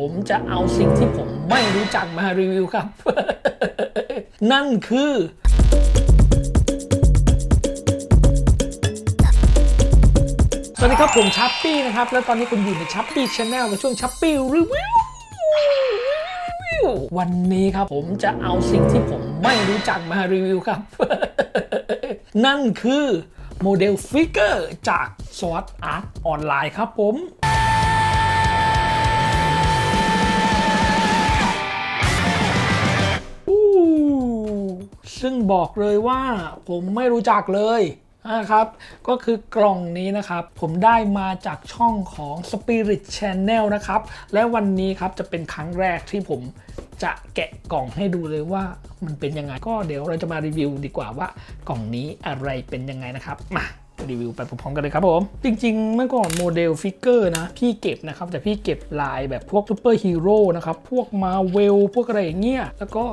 ผมจะเอาสิ่งที่ผมไม่รู้จักมารีวิวครับ นั่นคือ สวัสดีครับผมชัปปี้นะครับ แล้วตอนนี้คุณอยู่ในชัปปี้ชาแนลในช่วงชัปปี้รีวิววันนี้ครับผมจะเอาสิ่งที่ผมไม่รู้จักมารีวิวครับ นั่นคือโมเดลฟิกเกอร์จาก Sword Art ออนไลน์ครับผม ซึ่งบอกเลยว่าผมไม่รู้จักเลยนะครับ ก็คือกล่องนี้นะครับ ผมได้มาจากช่องของ Spirit Channel นะครับ และวันนี้ครับจะเป็นครั้งแรกที่ผมจะแกะกล่องให้ดูเลยว่ามันเป็นยังไง ก็เดี๋ยวเราจะมารีวิวดีกว่าว่ากล่องนี้อะไรเป็นยังไงนะครับ มารีวิวไปพร้อมๆกันเลยครับผม จริงๆ เมื่อก่อนโมเดลฟิกเกอร์นะ พี่เก็บนะครับ แต่พี่เก็บลายแบบพวกซูเปอร์ฮีโร่นะครับ พวกมาเวลพวกอะไรอย่างเงี้ยแล้วก็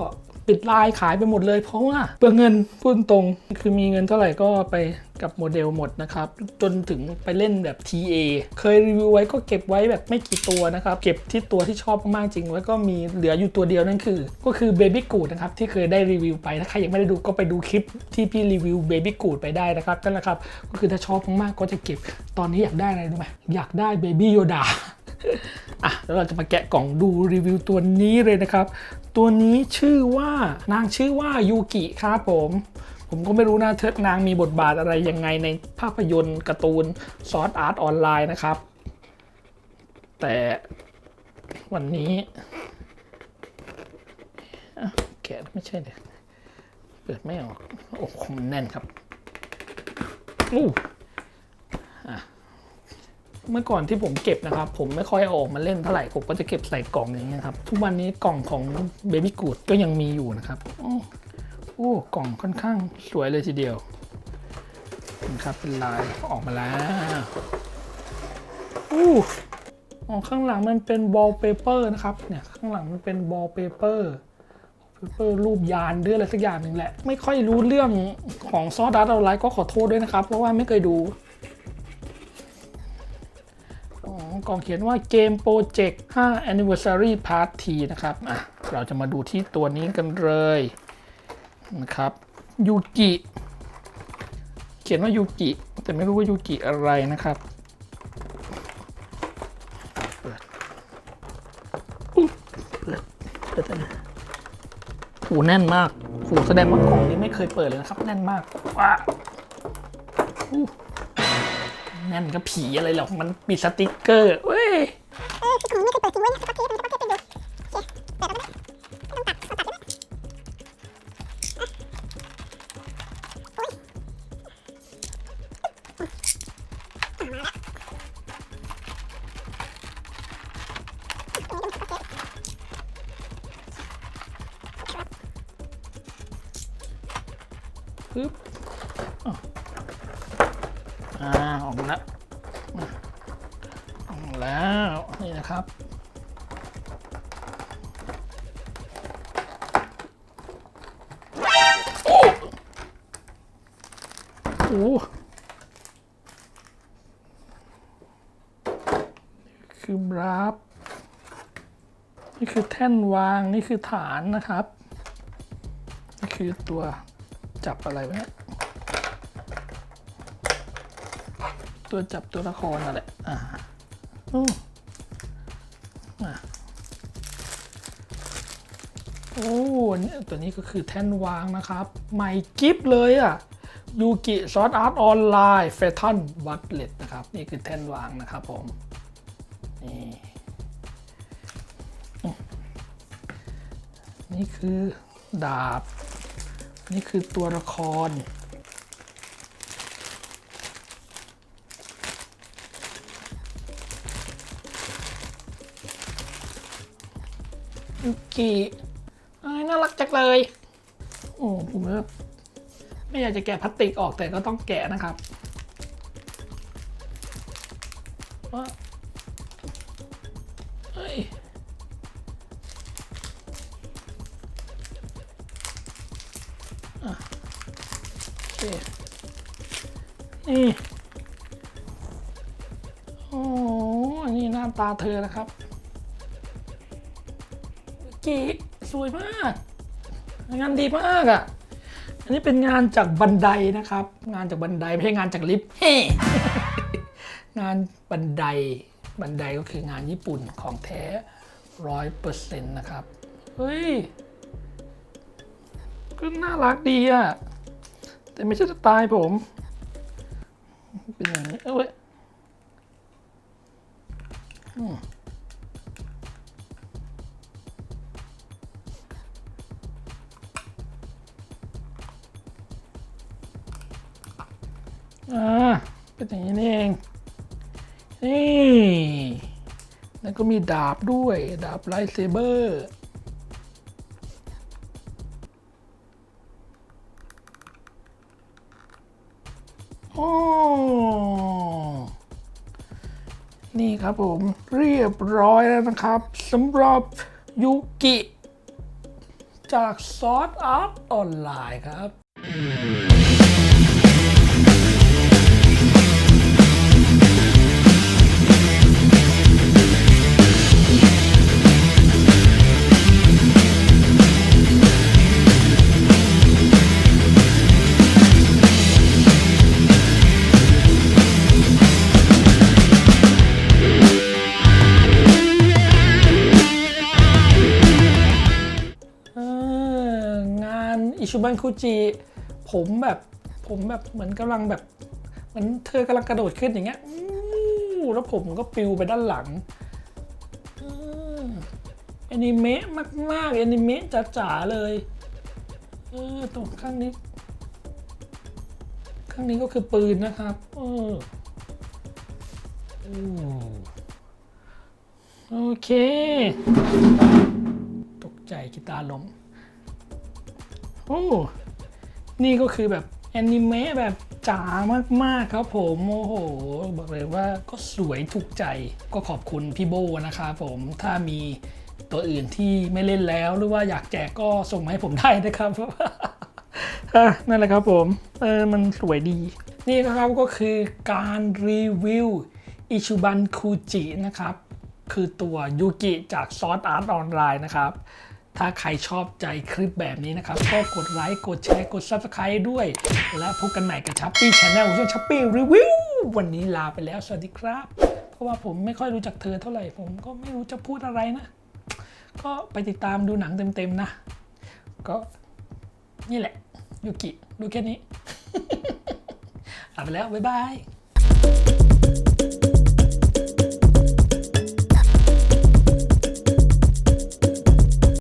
ปิดลายขายไปหมดเลย เพราะว่าเปลืองเงินพูดตรงคือมีเงินเท่าไหร่ก็ไปกับโมเดลหมดนะครับ จนถึงไปเล่นแบบ TA เคยรีวิวไว้ก็เก็บไว้แบบไม่กี่ตัวนะครับ เก็บที่ตัวที่ชอบมากๆจริง แล้วก็มีเหลืออยู่ตัวเดียวนั่นคือ ก็คือ Baby g o o d นะครับ ที่เคยได้รีวิวไป ถ้าใครยังไม่ได้ดูก็ไปดูคลิปที่พี่รีวิว Baby g o o d ไปได้นะครับนั่นแหละครับ ก็คือถ้าชอบมากๆก็จะเก็บตอนนี้อยากได้อะไรรู้ไหมอยากได้ Baby Yoda อะแล้วเราจะมาแกะกล่องดูรีวิวตัวนี้เลยนะครับ ตัวนี้ชื่อว่านางชื่อว่ายูกิครับผมผมก็ไม่รู้นะเธอนางมีบทบาทอะไรยังไงในภาพยนตร์การ์ตูนซอสอาร์ตออนไลน์นะครับ แต่วันนี้แกะไม่ใช่เลยเปิดไม่ออก โอ้โหมันแน่นครับอู้ เมื่อก่อนที่ผมเก็บนะครับ ผมไม่ค่อยออกมาเล่นเท่าไหร่ผมก็จะเก็บใส่กล่องอย่างเงี้ยครับ ทุกวันนี้กล่องของ Baby g o o d ก็ยังมีอยู่นะครับโอ้โอ้กล่องค่อนข้างสวยเลยทีเดียวนะครับเป็นลายออกมาแล้วอู้อ๋อข้างหลังมันเป็นบอลเปเปอร์นะครับเนี่ยข้างหลังมันเป็นบอลเปเปอร์เปเปอร์รูปยานหรืออะไรสักอย่างหนึ่งแหละ ไม่ค่อยรู้เรื่องของซอสดัตเอาไลท์ก็ขอโทษด้วยนะครับ เพราะว่าไม่เคยดู กล่องเขียนว่าเกมโปรเจกต์5 Anniversary Party นะครับอะเราจะมาดูที่ตัวนี้กันเลยนะครับยูกิเขียนว่ายูกิแต่ไม่รู้ว่ายูกิอะไรนะครับเปิดเปิดเปิดหมโหแน่นมากโหแสดงว่ากล่องนี้ไม่เคยเปิดเลยนะครับ แน่นมากว้าอู้ น่นก็ผีอะไรหรอกมันปิดสติกเกอร์เว้ยเออคือของไม่เคยเปิดทิ้งไว้นะสักพักเปสักพักเทปเป็นดูโอเคเปิดแล้วนะต้องตัดเอาตัดด้ไหมอะโอ๊ยมาละตรงนี้ก็มีสักพักเทปปึ๊บ อ้าวอ่าออกมาแล้วออกมาแล้วนี่นะครับโอ้คือบราฟนี่คือแท่นวาง นี่คือฐานนะครับ นี่คือตัวจับอะไรไว้ ตัวจับตัวละครนั่นแหละอ่าโอ้อะโอ้เนี่ยตัวนี้ก็คือแท่นวางนะครับ ใหม่กิฟเลยอะยูกิซอสอาร์ตออนไลน์เฟทันวัตเลตนะครับ นี่คือแท่นวางนะครับผม นี่นี่คือดาบ นี่คือตัวละคร ยุกิเอ้น่ารักจังเลย โอ้ผมไม่อยากจะแกะพลาสติกออกแต่ก็ต้องแกะนะครับว่าเฮ้ยโอเคนี่โอ้อันนี้หน้าตาเธอนะครับ กิสวยมาก งานดีมากอะ่ะ อันนี้เป็นงานจากบันไดนะครับ งานจากบันไดไม่ใช่งานจากลิฟต์เฮ้งานบันไดบันไดก็คืองานญี่ปุ่นของแท้ร้อยเปอร์เซ็นต์นะครับ เฮ้ยก็น่ารักดีอะแต่ไม่ใช่สไตล์ผม เป็นอย่างนี้ เอ้ย อ่าเป็นอย่างนี้เอง นี่ แล้วก็มีดาบด้วย ดาบไลท์เซเบอร์โอ้นี่ครับผมเรียบร้อยแล้วนะครับสำหรับยูกิ จากซอสอาร์ตออนไลน์ครับ อิชูบันคุจิผมแบบผมแบบเหมือนกำลังแบบเหมือนเธอกำลังกระโดดขึ้นอย่างเงี้ยแล้วผมก็ปิวไปด้านหลังเออแอนิเมะมากๆแอนิเมะจ๋าๆเลยเออตรงข้างนี้ข้างนี้ก็คือปืนนะครับเออโอเค ตกใจกีตาร์ล้ม โอ้ นี่ก็คือแบบแอนิเมะแบบจ๋ามากๆครับผมโอ้โห บอกเลยว่าก็สวยถูกใจก็ขอบคุณพี่โบนะครับผมถ้ามีตัวอื่นที่ไม่เล่นแล้วหรือว่าอยากแจกก็ส่งมาให้ผมได้นะครับนั่นแหละครับผมเออมันสวยดี นี่นะครับก็คือการรีวิวอิชูบันคูจินะครับ คือตัวยูกิจากซอสอาร์ตออนไลน์นะครับ ถ้าใครชอบใจคลิปแบบนี้นะครับ ก็กดไลค์ กดแชร์ กด Subscribe ด้วย และพบกันใหม่กับชัปปี้ชาแนลช่วงชัปปี้รีวิววันนี้ลาไปแล้ว สวัสดีครับ เพราะว่าผมไม่ค่อยรู้จักเธอเท่าไหร่ ผมก็ไม่รู้จะพูดอะไรนะ ก็ไปติดตามดูหนังเต็มๆนะ ก็นี่แหละยูกิ ดูแค่นี้ลาไปแล้ว บ๊ายบาย